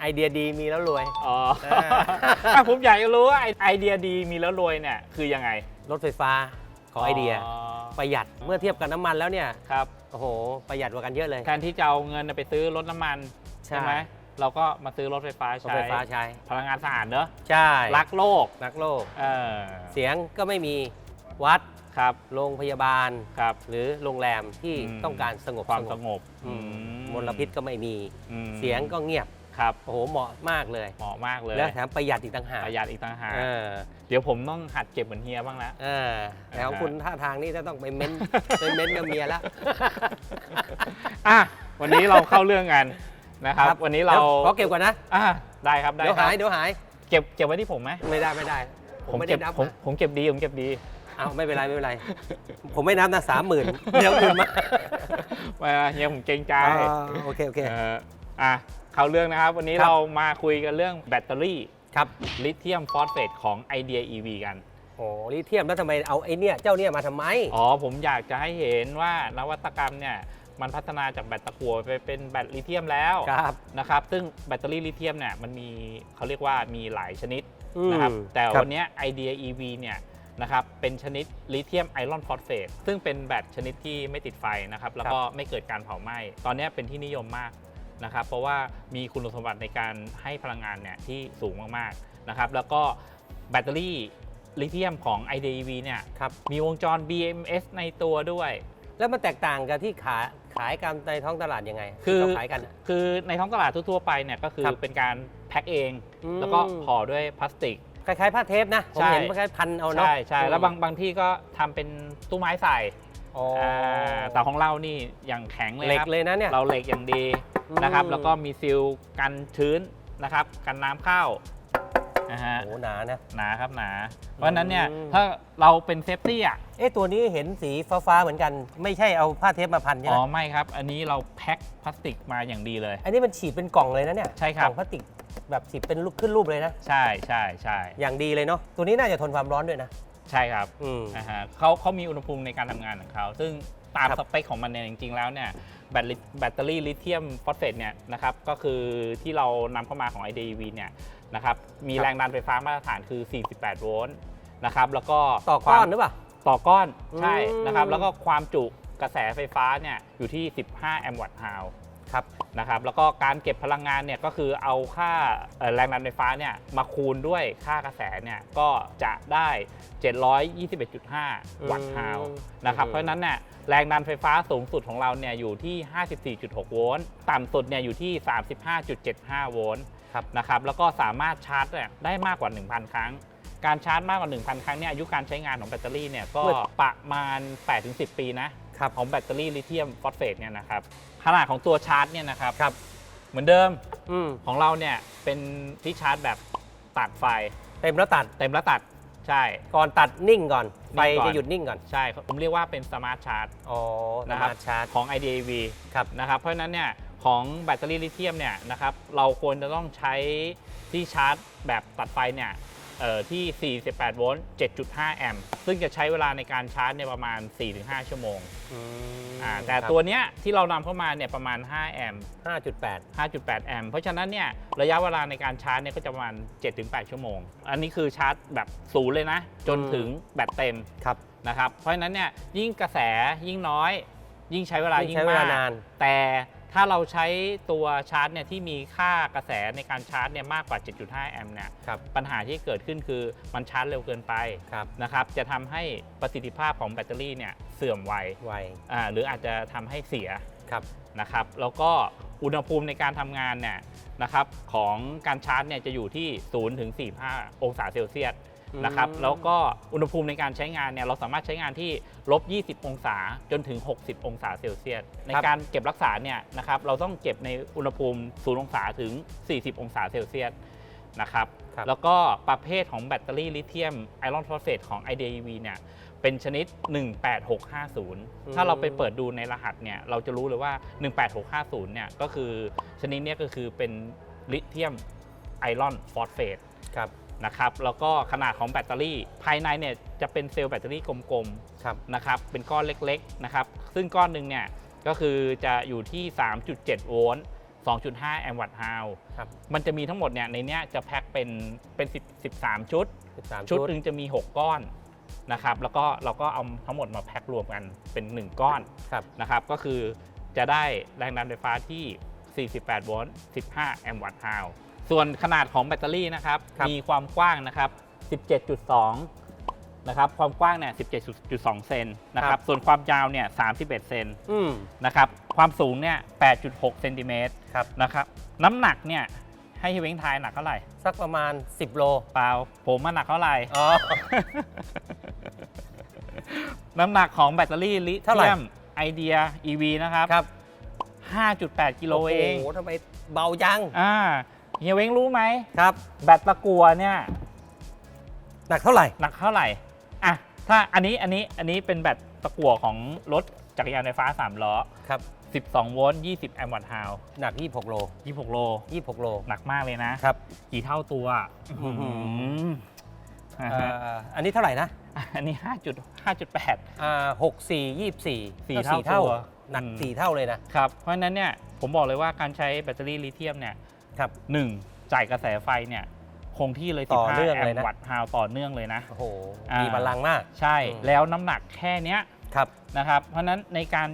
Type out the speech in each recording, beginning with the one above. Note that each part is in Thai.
ไอเดียดีมีแล้วรวย อ๋ออ่าอะผมอยากจะรู้ว่าไอไอเดียดีมีแล้วรวยเนี่ยคือยังไงรถไฟฟ้าของไอเดีย ประหยัดเมื่อเทียบกับน้ำมันแล้วเนี่ยครับ โอ้โห ประหยัดกว่ากันเยอะเลย แทนที่จะเอาเงินไปซื้อรถน้ำมันใช่ใช่ไหมเราก็มาซื้อรถไฟฟ้ารถใช้ ไฟฟ้าใช้พลังงานสะอาดเนอะใช่รักโลกรักโลก เออเสียงก็ไม่มีวัดครับโรงพยาบาล ครับ หรือโรงแรมที่อืม ต้องการสงบความสสงบงบอืมอืมลพิษก็ไม่มี อืม เสียงก็เงียบ ครับโอ้โหเหมาะมากเลย เหมาะมากเลยแล้วแถมประหยัดอีกต่างหากประหยัดอีกต่างหากเออเดี๋ยวผมต้องหัดเก็บเหมือนเฮียบ้างแล้วเออแต่ของคุณท่าทางนี่จะต้องไปเม้นไปเม้นกับเมียแล้วอะวันนี้เราเข้าเรื่องกันนะครับ วันนี้เราดี๋ยวขอเก็บก่อนนะอะได้ครับได้เดี๋ยวครัหาบยเดี๋ยวหาย เก็บเก็บไว้ที่ผมไหมไม่ได้ไม่ได้ ผมไม่ได้เก็บนับผมนะผมเก็บดีผมเก็บดีอ้าวไม่เป็นไรไม่เป็นไร ผมไม่นับนะสามหมื่นเดี๋ยวคืนมามาเฮียผมเกรงใจอ่าโอเคโอเคเอออะเข้าเรื่องนะครับ วันนี้ครับ เรามาคุยกันเรื่องแบตเตอรี่ครับลิเธียมฟอสเฟตของ Idea EV กัน โอ้ลิเทียมแล้วทำไมเอาไอ้เนี่ยเจ้าเนี่ยมาทำไม อ๋อ ผมอยากจะให้เห็นว่านวัตกรรมเนี่ย มันพัฒนาจากแบตตะกั่วไปเป็นแบตลิเธียมแล้วครับ นะครับ ซึ่งแบตเตอรี่ลิเธียมเนี่ยมันมีเขาเรียกว่ามีหลายชนิดอืมนะครับ แต่ครับวันเนี้ย Idea EV เนี่ยนะครับ เป็นชนิดลิเธียมไอรอนฟอสเฟตซึ่งเป็นแบตชนิดที่ไม่ติดไฟนะครับ แล้วก็ไม่เกิดการเผาไหม้ ตอนเนี้ยเป็นที่นิยมมาก นะครับเพราะว่ามีคุณสมบัติในการให้พลังงานเนี่ยที่สูงมากๆนะครับแล้วก็แบตเตอรี่ลิเธียมของ Idea EV เนี่ยครับมีวงจร BMS ในตัวด้วย แล้วมันแตกต่างกับที่ขายขายกันในท้องตลาดยังไงคือที่เขาขายกันอะคือในท้องตลาดทั่วๆไปเนี่ยก็คือครับเป็นการแพ็คเองอืมแล้วก็ห่อด้วยพลาสติกคล้ายๆผ้าเทปนะ ผมใช่เห็นคล้ายๆพันเอาเนาะใช่ใช่แล้วบางบางที่ก็ทำเป็นตู้ไม้ใส่อ๋ออาแต่ของเรานี่อย่างแข็งเลยเหล็กครับเลยนะเนี่ยเราเหล็กอย่างดีอืม นะครับ แล้วก็มีซิลกันชื้นนะครับ กันน้ำเข้านะฮะโอ้หนานะ หนาครับหนา เพราะฉะนั้นเนี่ยอืม ถ้าเราเป็นเซฟตี้อะเอ๊ะตัวนี้เห็นสีฟ้าๆเหมือนกัน ไม่ใช่เอาผ้าเทปมาพันใช่อ๋ไหมอไม่ครับ อันนี้เราแพ็คพลาสติกมาอย่างดีเลย อันนี้มันฉีดเป็นกล่องเลยนะเนี่ยใช่ครับ กล่องพลาสติกแบบฉีดเป็นรูปขึ้นรูปเลยนะ ใช่ใช่ใช่อย่างดีเลยเนาะตัวนี้น่าจะทนความร้อนด้วยนะ ใช่ครับอืม นะฮะเขาเขามีอุณหภูมิในการทำงานของเขา ซึ่ง ตามครับสเปคของมันเนี่ยจริงๆแล้วเนี่ยแบตลิแบตเตอรี่ลิเธียมฟอสเฟตเนี่ยนะครับก็คือที่เรานำเข้ามาของ IDEV เนี่ยนะครับมีครับแรงดันไฟฟ้ามาตรฐานคือ 48 โวลต์นะครับแล้วก็ต่อควาก้อมนหรือเปล่า ต่อก้อนใช่อืมนะครับแล้วก็ความจุกระแสไฟฟ้าเนี่ยอยู่ที่ 15 แอมป์วัตต์ฮาว ครับนะครับแล้วก็การเก็บพลังงานเนี่ยก็คือเอาค่าเอ่อแรงดันไฟฟ้าเนี่ยมาคูณด้วยค่ากระแสเนี่ยก็จะได้ 721.5 วัตต์ฮาวอืมนะครับอืมเพราะฉะนั้นเนี่ยแรงดันไฟฟ้าสูงสุดของเราเนี่ยอยู่ที่ 54.6 โวลต์ต่ำสุดเนี่ยอยู่ที่ 35.75 โวลต์ครับนะครับแล้วก็สามารถชาร์จเนี่ยได้มากกว่า 1,000 ครั้ง การชาร์จมากกว่า 1,000 ครั้งเนี่ยอายุการใช้งานของแบตเตอรี่เนี่ยก็ประมาณ 8-10 ปีนะ ครับของแบตเตอรี่ลิเธียมฟอสเฟตเนี่ยนะครับขนาดของตัวชาร์จเนี่ยนะครับครับ เหมือนเดิมอืมของเราเนี่ยเป็นที่ชาร์จแบบตัดไฟ เต็มแล้วตัด เต็มแล้วตัดใช่ ก่อนตัดนิ่งก่อนไฟนิ่งก่อน จะหยุดนิ่งก่อนใช่ผมเรียกว่าเป็นสมาร์ทชาร์จอ๋อนะนะคครัรับบชาร์จของ IDAV ครับนะครับเพราะฉะนั้นเนี่ยของแบตเตอรี่ลิเธียมเนี่ยนะครับเราควรจะต้องใช้ที่ชาร์จแบบตัดไฟเนี่ยเอ่อ ที่ 48 โวลต์ 7.5 แอมป์ ซึ่งจะใช้เวลาในการชาร์จเนี่ยประมาณ 4-5 ชั่วโมงอืมอ่าแต่ครับตัวเนี้ยที่เรานำเข้ามาเนี่ยประมาณ 5 แอมป์ 5.8 5.8 แอมป์ เพราะฉะนั้นเนี่ยระยะเวลาในการชาร์จเนี่ยก็จะประมาณ 7-8 ชั่วโมง อันนี้คือชาร์จแบบศูนย์เลยนะ จนถึงแบตเต็มครับนะครับ เพราะฉะนั้นเนี่ยยิ่งกระแสยิ่งน้อย ยิ่งใช้เวลายิ่ยิ่งงใช้เวลามากนาน แต่ ถ้าเราใช้ตัวชาร์จเนี่ยที่มีค่ากระแสในการชาร์จเนี่ยมากกว่า 7.5 แอมป์เนี่ยครับปัญหาที่เกิดขึ้นคือมันชาร์จเร็วเกินไปครับนะครับจะทำให้ประสิทธิภาพของแบตเตอรี่เนี่ยเสื่อมไวไวอ่าหรืออาจจะทำให้เสียครับนะครับ แล้วก็อุณหภูมิในการทำงานเนี่ยนะครับของการชาร์จเนี่ยจะอยู่ที่ 0 ถึง 45 องศาเซลเซียส นะครับอืมแล้วก็อุณหภูมิในการใช้งานเนี่ยเราสามารถใช้งานที่ลบ 20 องศาจนถึง 60 องศาเซลเซียส ในการเก็บรักษาเนี่ยนะครับเราต้องเก็บในอุณหภูมิ 0 องศาถึง 40 องศาเซลเซียสนะครับครับแล้วก็ประเภทของแบตเตอรี่ลิเธียมไอรอนฟอสเฟตของ IDEV เนี่ยเป็นชนิด 18650 ถ้าเราไปเปิดดูในรหัสเนี่ยเราจะรู้เลยว่า 18650 เนี่ยก็คือชนิดเนี้ยก็คือเป็นลิเธียมไอรอนฟอสเฟตครับ นะครับแล้วก็ขนาดของแบตเตอรี่ ภายในเนี่ยจะเป็นเซลล์แบตเตอรี่กลมครับ ๆนะครับเป็นก้อนเล็กๆนะครับซึ่งก้อนหนึ่งเนี่ยก็คือจะอยู่ที่ 3.7 โวลต์ 2.5 แอมป์วัตต์ฮาวครับ มันจะมีทั้งหมดเนี่ยในเนี้ยจะแพ็คเป็นเป็น10 13 ชุด 13 ชุดหนึ่งจะมี 6 ก้อนนะครับแล้วก็เราก็เอาทั้งหมดมาแพ็ครวมกันเป็น 1 ก้อน ครับ นะครับก็คือจะได้แรงดันไฟฟ้าที่ 48 โวลต์ 15 แอมป์วัตต์ฮาว ส่วนขนาดของแบตเตอรี่นะครับครับมีความกว้างนะครับ 17.2 นะครับ ความกว้างเนี่ย 17.2 เซนนะครับ ส่วนความยาวเนี่ย 31 เซนอืมนะครับ ความสูงเนี่ย 8.6 เซนติเมตรครับนะครับ น้ำหนักเนี่ยให้เฮยเว้งทายหนักเท่าไหร่ สักประมาณ 10 โล เปล่า ผมมันหนักเท่าไหร่อ๋อน้ำหนักของแบตเตอรี่ลิเท่าไหร่เธียมไอเดีย EV นะครับครับ5.8 กิโลเอง โอ้โหทำไมเบาจัง อ่า เฮียเว้งรู้ไหมครับ แบตตะกัวเนี่ยหนักเท่าไหร่ หนักเท่าไหร่อะถ้าอันนี้อันนี้อันนี้เป็นแบตตะกัวของรถจักรยานไฟฟ้า3ล้อครับ 12 โวลต์20 แอมป์วัตต์ฮาวหนัก 26 โล 26 โล 26 โล หนักมากเลยนะ ครับ กี่เท่าตัวอื้อหือมอ่าเอ่ฮะออันนี้เท่าไหร่นะอันนี้ 5.5.8 อ่า6 4 24สี่ก็เท่าเท่าตัวหนักอืม สี่เท่าเลยนะ ครับ เพราะฉะนั้นเนี่ยผมบอกเลยว่าการใช้แบตเตอรี่ลิเธียมเนี่ย ครับหนึ่งจ่ายกระแสไฟเนี่ยคงที่เลย ต่อ15เนื่องแอเลยมนะ ป์วัตต์ฮาวต่อเนื่องเลยนะ โอ้โหอ่ามี มีพลังมาก ใช่อืม แล้วน้ำหนักแค่เนี้ยครับ นะครับ เพราะฉะนั้นในการ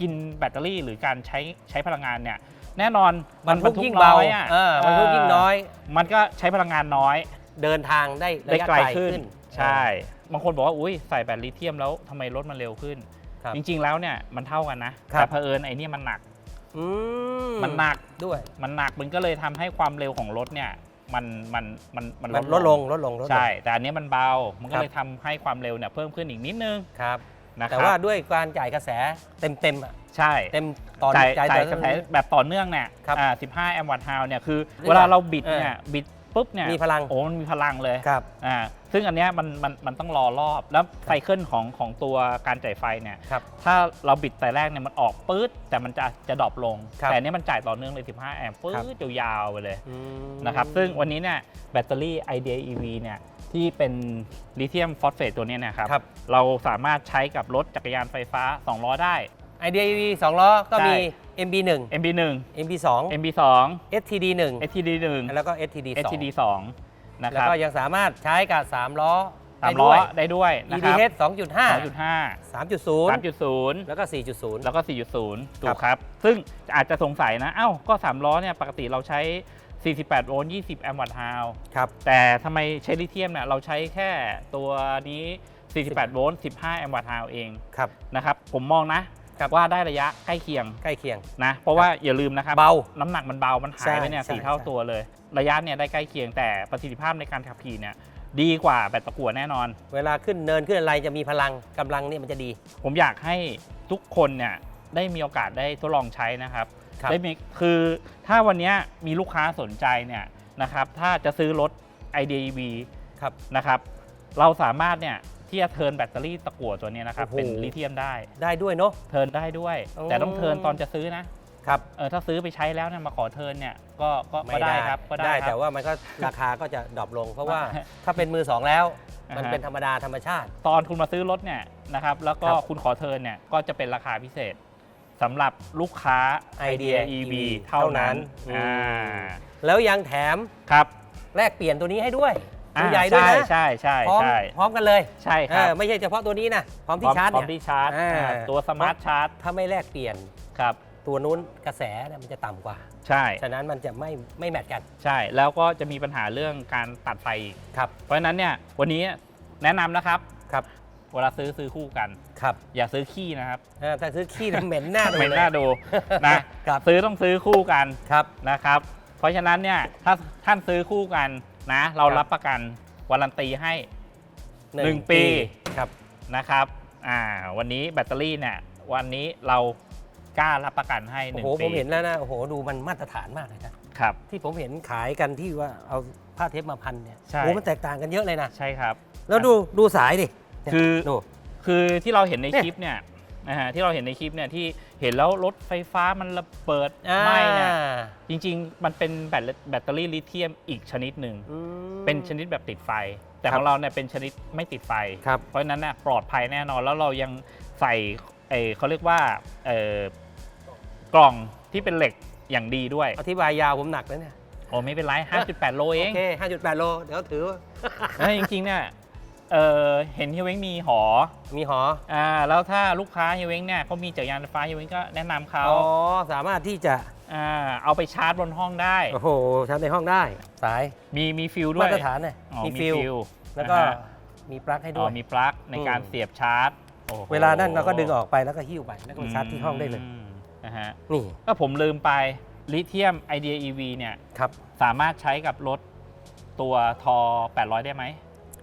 กินแบตเตอรี่หรือการใช้ใช้พลังงานเนี่ยแน่นอนมันทุกยิ่งเบาน้อยอะเออมันทุกยิ่งน้อย มันก็ใช้พลังงานน้อย เดินทางได้ได้ระยะไกลไกลขึ้นขึ้นใช่ บางคนบอกว่า อุ้ยใส่แบตลิเธียมแล้วทำไมรถมันเร็วขึ้น ครับจริงๆแล้วเนี่ยมันเท่ากันนะ ครับ แต่เผอิญไอ้เนี่ยมันหนัก อืมมันหนักด้วย มันหนักมันก็เลยทำให้ความเร็วของรถเนี่ย มันมันมันมันมันลดลงลดลงลดลง ใช่ แต่อันนี้มันเบา มันก็ครับ เลยทำให้ความเร็วเนี่ยเพิ่มขึ้นอีกนิดนึงครับ นะคแต่รับว่าด้วยการจ่ายกระแสเต็มเต็มๆอะใช่ เต็มตอนจ่ายจ่ายจ่ายต่กอระแสแบบต่อเนื่องเนี่ยครับอ่า15 แอมป์วัตต์ฮาวเนี่ย คือเรียกเวลาว่าเราบิดเออเนี่ย บิด ปุ๊บเนี่ยมีพลังโอ้มันมีพลังเลยครับอ่าซึ่งอันเนี้ยมันมันมันต้องรอรอบแล้วไซเคิลของของตัวการจ่ายไฟเนี่ยครับถ้าเราบิดแต่แรกเนี่ยมันออกปื๊ดแต่มันจะจะดรอปลงครับแต่อันนี้มันจ่ายต่อเนื่องเลย 15 แอมป์ปื๊ครับดยาวๆไปเลยอืมนะครับซึ่งวันนี้เนี่ยแบตเตอรี่ Idea EV เนี่ยที่เป็นลิเธียมฟอสเฟตตัวเนี้ยนะครับครับ เราสามารถใช้กับรถจักรยานไฟฟ้า2ล้อได้ ไอเดียวีสองล้อก็ใช่มี MB1 MB1 MB2 MB2 STD1 STD1 แล้วก็ STD2 STD2 นะคแล้วรับก็ยังสามารถใช้กับ 3 ล้อสามได้ล้ด้อวยได้ด้วยนะครับ EDH 2.5 2.5 3.0 3.0 แล้วก็ 4.0 แล้วก็ 4.0 ถูครักบครับ ซึ่งอาจจะสงสัยนะ เอ้า ก็ 3 ล้อเนี่ย ปกติเราใช้ 48 โวลต์ 20 แอมป์วัตต์ฮาวครับ แต่ทำไมใช้ลิเธียมเนี่ย เราใช้แค่ตัวนี้ 48 โวลต์ 15 แอมป์วัตต์ฮาวเอง ครับ นะครับ ผมมองนะ ครับว่าได้ระยะใกล้เคียงใกล้เคียง นะเพราะว่าอย่าลืมนะครับเบาน้ำหนักมันเบามันหายไปเนี่ยใช่สี่เท่าใช่ ตัวเลย ระยะเนี่ยได้ใกล้เคียงแต่ประสิทธิภาพในการขับขี่เนี่ยดีกว่าแบตตะกั่วแน่นอน เวลาขึ้นเนินขึ้นอะไรจะมีพลังกำลังเนี่ยมันจะดี ผมอยากให้ทุกคนเนี่ยได้มีโอกาสได้ทดลองใช้นะครับครับ ได้มีคือถ้าวันเนี้ยมีลูกค้าสนใจเนี่ยนะครับถ้าจะซื้อรถ iDEV ครับ นะครับ เราสามารถเนี่ย ที่จะเทิร์นแบตเตอรี่ตะกั่วตัวเนี้ยนะครับ โอ้โห เป็นลิเธียมได้ ได้ด้วยเนาะ เทิร์นได้ด้วย โอ้ แต่ต้องเทิร์นตอนจะซื้อนะครับ เออถ้าซื้อไปใช้แล้วเนี่ยมาขอเทิร์นเนี่ยก็ก็ก็ได้ครับก็ได้คแต่รับ ว่ามันก็ราคาก็จะดรอปลง เพราะว่าถ้าเป็นมือสองแล้วมันอ่าฮะเป็นธรรมดาธรรมชาติ ตอนคุณมาซื้อรถเนี่ยนะครับแล้วก็ครับ คุณขอเทิร์นเนี่ยก็จะเป็นราคาพิเศษสำหรับลูกค้า Idea EV EV เท่านั้นเท่านั้นอ่าแล้วยังแถมครับ แลกเปลี่ยนตัวนี้ให้ด้วยอ่า ตัวใหญ่ด้วยใช่นะใช่ใช่พร้อมใช่พร้อมกันเลยใช่คเอรับอไม่ใช่เฉพาะตัวนี้นะพร้อมพร้ที่อมชาร์จพร้อมเนี่ยที่ชาร์จอ่าอ่าตัวสมาร์ทชาร์จถ้าไม่แลกเปลี่ยนครับตัวนู้นกระแสเนี่ยมันจะต่ำกว่า ใช่ ฉะนั้นมันจะไม่ไม่แมทกัน ใช่ แล้วก็จะมีปัญหาเรื่องการตัดไฟอีกครับ เพราะฉะนั้นเนี่ยวันนี้แนะนำนะครับ ครับ เวลาซื้อซื้อคู่กัน ครับ อย่าซื้อขี้นะครับเออถ้าซื้อขี้มันเหม็นหน้าดูไม่เลยน่าดูนะครับซื้อต้องซื้อคู่กัน ครับ นะครับ เพราะฉะนั้นเนี่ยถ้าท่านซื้อคู่กัน นะ เราครับรับประกันวารันตีให้หนึ่งปีครับนะครับอ่าวันนี้แบตเตอรี่เนี่ยวันนี้เรากล้ารับประกันให้หโอ้นึ่โหงผปีมเห็นแล้วนะโอ้โหดูมันมาตรฐานมากเลยนะครับ ที่ผมเห็นขายกันที่ว่าเอาผ้าเทปมาพันเนี่ยใช่โอ้โหมันแตกต่างกันเยอะเลยนะใช่ครับ แล้วดูดูสายดิเนี่ยคือดูคือที่เราเห็นในเนี่ยคลิปเนี่ยนะฮะที่เราเห็นในคลิปเนี่ยที่ เห็นแล้วรถไฟฟ้ามันระเบิดอ่าไหม้เนี่ยจริงๆ มันเป็นแบตแบตเตอรี่ลิเธียมอีกชนิดหนึ่งอืมเป็นชนิดแบบติดไฟ แต่ครัขบองเราเนี่ยเป็นชนิดไม่ติดไฟครับเพราะฉะนั้นเนี่ยปลอดภัยแน่นอนแล้วเรายังใส่เออเขาเรียกว่าเออกล่องที่เป็นเหล็กอย่างดีด้วย อธิบายยาวผมหนักแล้วเนี่ยโอ้ไม่เป็นไร 5.8 โลเอโองเค 5.8 โล เดี๋ยวถือว่าเอ้ยจริงๆเนี่ย เออเห็นเฮียเว้งมีหอมีหอ อ่าแล้วถ้าลูกค้าเฮียเว้งเนี่ยเขามีจักรยานไฟฟ้าเฮียเว้งก็แนะนำเขาอ๋อ สามารถที่จะ อ่าเอาไปชาร์จบนห้องได้ โอ้โหชาร์จในห้องได้ สาย มีมีฟิลด้วมายตรฐานเนี่ยอ๋อมีมีฟิลฟิลแล้วก็นะฮะมีปลั๊กให้อ๋ด้วอย มีปลั๊กในการอืม เสียบชาร์จโอ้โหเวลานั่นเราก็ดึงออกไปแล้วก็หิ้วไป แล้วก็ไปชาร์จที่ห้องได้เลย มนะฮะนี่ก็ผมลืมไปลิเธียม Idea EV เนี่ย ครับ สามารถใช้กับรถตัวทอ 800 ได้ไหม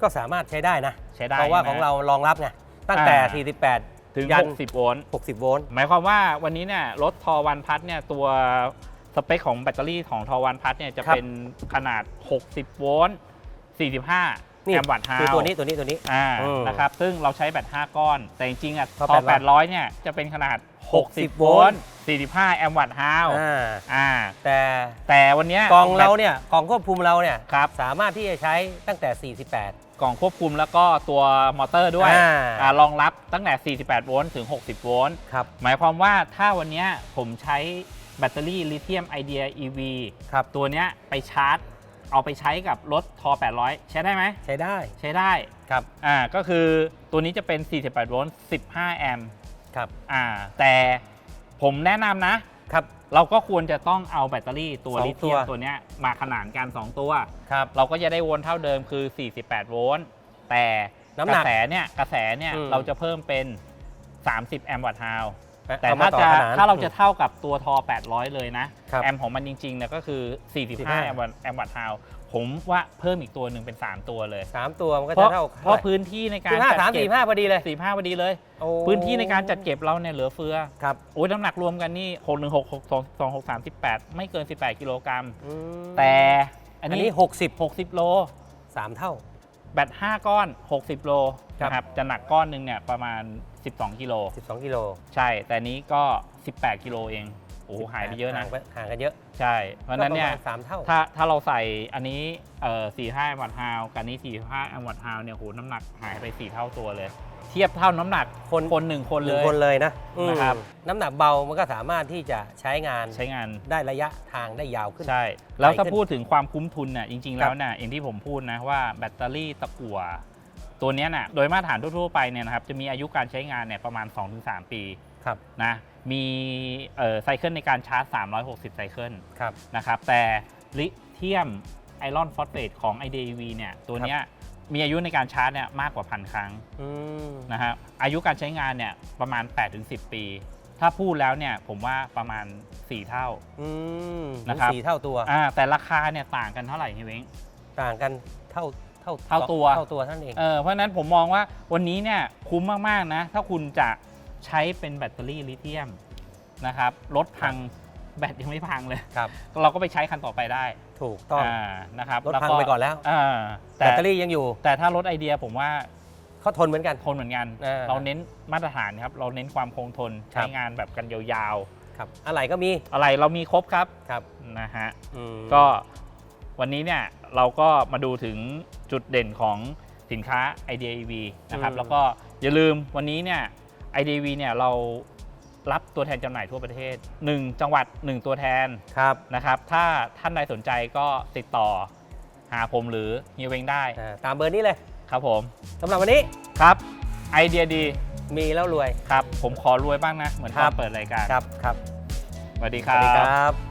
ก็สามารถใช้ได้นะ ใช้ได้เพราะว่าใช่ไหมของเรารองรับไงตั้งแต่อ่า48 ถึงยัน60 โวลต์ 60 โวลต์ หมายความว่าวันนี้เนี่ยรถทอวันพัทเนี่ยตัวสเปคของแบตเตอรี่ของทอวันพัทเนี่ยจะเป็นขนาด 60 โวลต์ 45 นี่แอมป์วัตต์ฮาวคือตัวนี้ตัวนี้ตัวนี้ อ่าอืมนะครับซึ่งเราใช้แบต 5 ก้อน แต่จริงๆอะทอทอ800 800 เนี่ย จะเป็นขนาด 60โวลต์45 แอมป์วัตต์ฮาวอ่าอ่าแต่แต่วันเนี้ยกล่องเราแบตเนี่ยกล่องควบคุมเราเนี่ยครับสามารถที่จะใช้ตั้งแต่ 48 กล่องควบคุมแล้วก็ตัวมอเตอร์ด้วยอ่า อ่ารองรับตั้งแต่ 48 โวลต์ถึง 60 โวลต์ ครับหมายความว่าถ้าวันเนี้ยผมใช้แบตเตอรี่ลิเธียมไอเดีย EV ครับ ตัวเนี้ยไปชาร์จ เอาไปใช้กับรถทอ 800 ใช้ได้ไหม ใช้ได้ใช้ได้ครับอ่าก็คือตัวนี้จะเป็น 48 โวลต์ 15 แอมป์ครับอ่าแต่ผมแนะนำนะ ครับ เราก็ควรจะต้องเอาแบตเตอรี่ตัวสองลิเธียมตัว ตัวเนี้ยมาขนานกัน 2 ตัว ครับ เราก็จะได้โวลต์เท่าเดิมคือ 48 โวลต์ แต่น้ำกหนัระกแสเนี่ยกระแสเนี่ยอืม เราจะเพิ่มเป็น 30 แอมป์วัตต์ฮาว แต่เอมถ้าต่อจะขนนถ้าเราจะเท่ากับตัวทอ 800 เลยนะครับแอมป์ของมันจริงๆเนี่ยก็คือ 45 45แอมป์วัตต์แอมป์วัตต์ฮาวผมว่าเพิ่มอีกตัวหนึ่งเป็น 3 ตัวเลยสามตัวมันก็เพจะราะเท่าเพราะพื้นที่ในการสี่ห้าจัสามดเก็สี่บห้าพอดีเลย 45พอดีเลยโอ้พื้นที่ในการจัดเก็บเราเนี่ยเหลือเฟือครับโอ้ยน้ำหนักรวมกันนี่ 6 1 6 6 2 2 6 3 8ไม่เกิน 18 กิโลกรัมอืมแต่อัอันนนี้นี้ 60 60 โล 3 เท่า แบต5 ก้อน 60 โลครับนะครับจะหนักก้อนหนึ่งเนี่ยประมาณ 12 กิโล 12 กิโล ใช่ แต่นี้ก็ 18 กิโลเอง โอ้โหหายไปเยอะนะห่างไปห่างกันเยอะ ใช่ เพราะฉะนั้นเนี่ยก็ประมาณสามเท่า ถ้าถ้าเราใส่อันนี้เอ่อ45แอมป์วัตต์ฮาวกับอันนี้45แอมป์วัตต์ฮาวเนี่ยโหน้ำหนักหายไป 4 เท่าตัวเลย เทียบเท่าน้ำหนักคนคนหนึ่งคนหเลนึ่งย คนเลยนะอืมนะครับน้ำหนักเบามันก็สามารถที่จะใช้งานใช้งาน ได้ระยะทางได้ยาวขึ้น ใช่ แล้วถ้าขึ้นพูดถึงความคุ้มทุนน่ะจริงๆครัแล้บวน่ะอย่างที่ผมพูดนะว่าแบตเตอรี่ตะกั่วตัวเนี้ยน่ะโดยมาตรฐานทั่ว ๆ ไปเนี่ยนะครับจะมีอายุการใช้งานเนี่ยประมาณ 2-3 ปีครับ นะมีเอ่อไซเคิลในการชาร์จ 360 ไซเคิลครับ นะครับแต่ลิเธียมไอรอนฟอสเฟตของ IDEV เนี่ยตัวเนี้ย มีอายุในการชาร์จเนี่ยมากกว่าพันครั้งอืมนะฮะอายุการใช้งานเนี่ยประมาณ 8-10 ปี ถ้าพูดแล้วเนี่ยผมว่าประมาณ 4 เท่า อืมนะครับ สี่เท่าตัว อ่าแต่ราคาเนี่ยต่างกันเท่าไหร่เฮยเว้ง ต่างกันเท่าเท่าเท่าตัว เท่าตัวเท่านั้นเอง เออเพราะฉะนั้นผมมองว่าวันนี้เนี่ยคุ้มมาก ๆ นะ ถ้าคุณจะใช้เป็นแบตเตอรี่ลิเธียมนะครับรถพัง แบตยังไม่พังเลย ครับเราก็ไปใช้คันต่อไปได้ถูกต้องอ่านะครับรถแล้วพังไปก่อนแล้ว อ่าแบแต่ตเตอรี่ยังอยู่แต่ถ้ารถไอเดียผมว่าเขาทนเหมือนกัน ทนเหมือนกัน เออเราเน้นมาตรฐานครับ เราเน้นความคงทนครัใช้บงานแบบกันยาวครับอะไรก็มีๆ อะไรเรามีครบครับครับนะฮะ อืมก็วันนี้เนี่ยเราก็มาดูถึงจุดเด่นของสินค้า Idea EV นะครับแล้วก็อย่าลืมวันนี้เนี่ย Idea EV เนี่ยเรา รับตัวแทนจำหน่ายทั่วประเทศ 1 จังหวัด 1 ตัวแทนครับนะครับ ถ้าท่านใดสนใจก็ติดต่อหาผมหรือเฮียเวงได้อ่าตามเบอร์นี้เลยครับผมสำหรับวันนี้ครับ ไอเดียดีมีแล้วรวย ครับ ผมขอรวยบ้างนะ เหมือนตครัอบนเปิดรายการครับครับสวัสดีสครัวัสดีคบ รับ